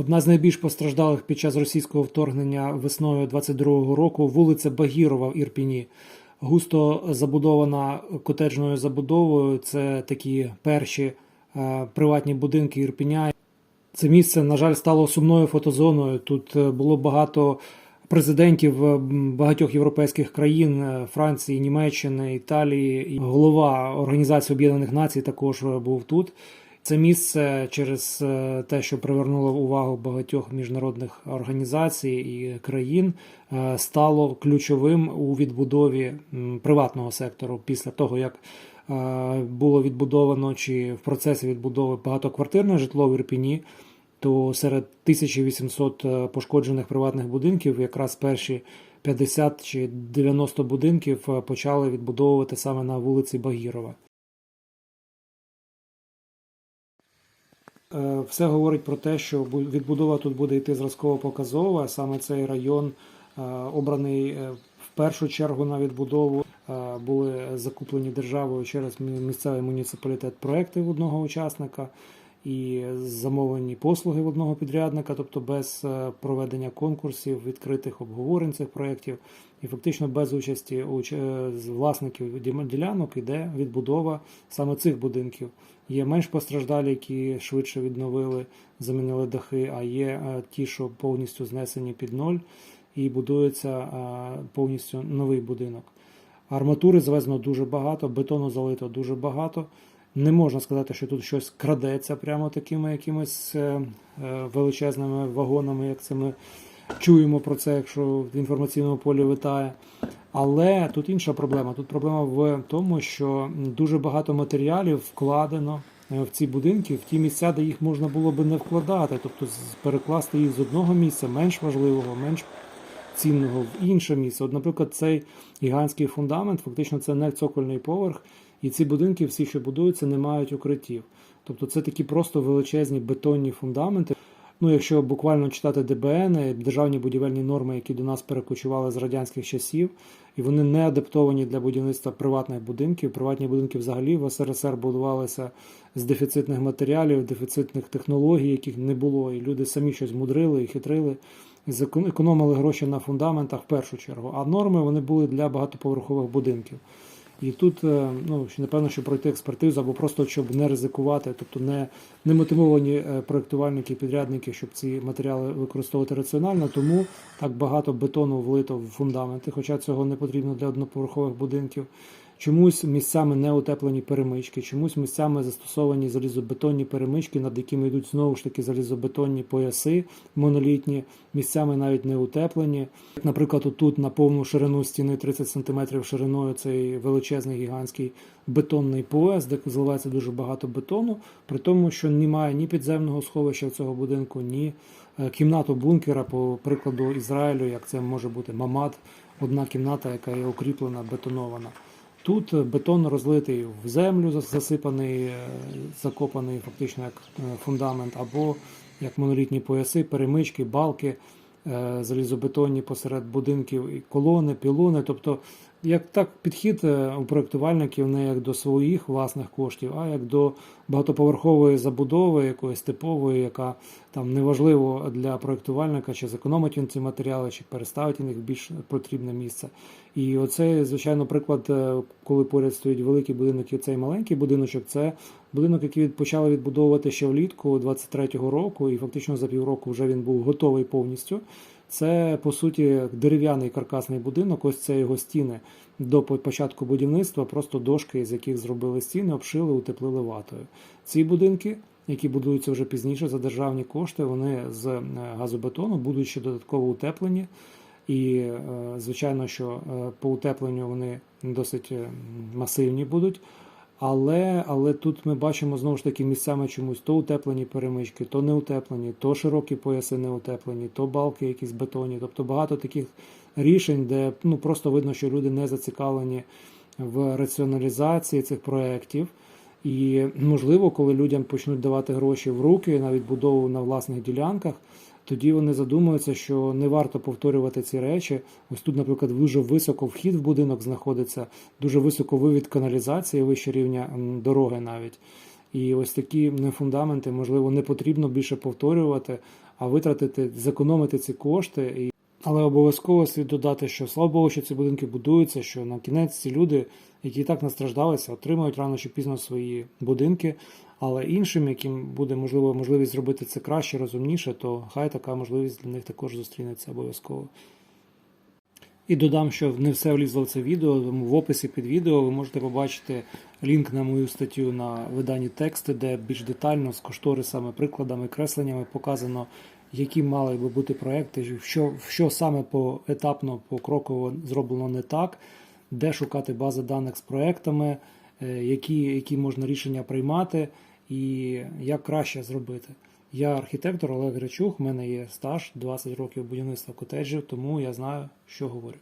Одна з найбільш постраждалих під час російського вторгнення весною 22-го року вулиця Багірова в Ірпіні. Густо забудована котеджною забудовою. Це такі перші е, приватні будинки Ірпіня. Це місце, на жаль, стало сумною фотозоною. Тут е, було багато президентів е, багатьох європейських країн е, Франції, Німеччини, Італії. Голова Організації Об'єднаних Націй також був тут. Це місце через е, те, що привернуло увагу багатьох міжнародних організацій і країн, е, стало ключовим у відбудові приватного сектору після того, як е, було відбудовано чи в процесі відбудови багатоквартирне житло в Ірпіні, то серед 1800 е, пошкоджених приватних будинків якраз перші 50 чи 90 будинків почали відбудовувати саме на вулиці Багірова. Все говорить про те, що бу- відбудова тут буде йти зразково-показова. Саме цей район е, обраний е, в першу чергу на відбудову. Е, Були закуплені державою через місцевий муніципалітет проекти одного учасника і замовлені послуги в одного підрядника, тобто без е, проведення конкурсів, відкритих обговорень цих проєктів, і фактично без участі уч- е, власників ділянок іде відбудова саме цих будинків. Є менш постраждалі, які швидше відновили, замінили дахи, а є е, ті, що повністю знесені під ноль, і будується повністю новий будинок. Арматури завезено дуже багато, бетону залито дуже багато. Не можна сказати, що тут щось крадеться прямо такими якимись е, е, величезними вагонами, як це ми чуємо про це, якщо в інформаційному полі витає. Але тут інша проблема. Тут проблема в тому, що дуже багато матеріалів вкладено е, в ці будинки, в ті місця, де їх можна було би не вкладати, тобто перекласти їх з одного місця, менш важливого, менш цінного в інше місце. От, наприклад, цей гігантський фундамент, фактично, це не цокольний поверх, і ці будинки, всі, що будуються, не мають укриттів. Тобто це такі просто величезні бетонні фундаменти. Ну, якщо буквально читати ДБН, державні будівельні норми, які до нас перекочували з радянських часів, і вони не адаптовані для будівництва приватних будинків. Приватні будинки взагалі в СРСР будувалися з дефіцитних матеріалів, дефіцитних технологій, яких не було, і люди самі щось мудрили і хитрили, і економили гроші на фундаментах в першу чергу. А норми вони були для багатоповерхових будинків. І тут, е, ну, напевно, щоб пройти експертизу або просто щоб не ризикувати, тобто не, не мотивовані е, проєктувальники, підрядники, щоб ці матеріали використовувати раціонально, тому так багато бетону влито в фундаменти, хоча цього не потрібно для одноповерхових будинків. Чомусь місцями не утеплені перемички, чомусь місцями застосовані залізобетонні перемички, над якими йдуть знову ж таки залізобетонні пояси монолітні, місцями навіть не утеплені. Наприклад, отут на повну ширину стіни 30 см шириною цей величезний гігантський бетонний пояс, де зливається дуже багато бетону, при тому, що немає ні підземного сховища в цього будинку, ні е, кімнату бункера, по прикладу Ізраїлю, як це може бути мамад, одна кімната, яка є укріплена, бетонована. Тут бетон розлитий в землю, засипаний, е, закопаний фактично як е, фундамент, або як монолітні пояси, перемички, балки, е, залізобетонні посеред будинків, і колони, пілони. Тобто, як так підхід е, у проєктувальників не як до своїх власних коштів, а як до багатоповерхової забудови, якоїсь типової, яка там неважливо для проєктувальника, чи зекономить він ці матеріали, чи переставить їх в більш потрібне місце. І оце, звичайно, приклад, е, коли поряд стоїть великий будинок і цей маленький будиночок, це будинок, який почали відбудовувати ще влітку 23-го року, і фактично за півроку вже він був готовий повністю. Це по суті дерев'яний каркасний будинок. Ось це його стіни до початку будівництва, просто дошки, з яких зробили стіни, обшили, утеплили ватою. Ці будинки, які будуються вже пізніше за державні кошти, вони з е, газобетону будуть ще додатково утеплені. І е, звичайно, що е, по утепленню вони досить масивні будуть. Але, але тут ми бачимо знову ж таки місцями чомусь то утеплені перемички, то не утеплені, то широкі пояси не утеплені, то балки якісь бетонні. Тобто багато таких рішень, де ну, просто видно, що люди не зацікавлені в раціоналізації цих проєктів. І можливо, коли людям почнуть давати гроші в руки на відбудову на власних ділянках, тоді вони задумуються, що не варто повторювати ці речі. Ось тут, наприклад, дуже високо вхід в будинок знаходиться, дуже високо вивід каналізації вище рівня дороги навіть. І ось такі фундаменти, можливо, не потрібно більше повторювати, а витратити, зекономити ці кошти. Але обов'язково слід додати, що слава Богу, що ці будинки будуються, що на кінець ці люди, які і так настраждалися, отримають рано чи пізно свої будинки. Але іншим, яким буде можливо можливість зробити це краще, розумніше, то хай така можливість для них також зустрінеться обов'язково. І додам, що не все влізло в це відео. Тому в описі під відео ви можете побачити лінк на мою статтю на виданні тексти, де більш детально з кошторисами, прикладами, кресленнями показано, які мали би бути проекти, що, що саме поетапно, покроково зроблено не так, де шукати бази даних з проектами, е, які, які можна рішення приймати і як краще зробити. Я архітектор Олег Гречух, в мене є стаж 20 років будівництва котеджів, тому я знаю, що говорю.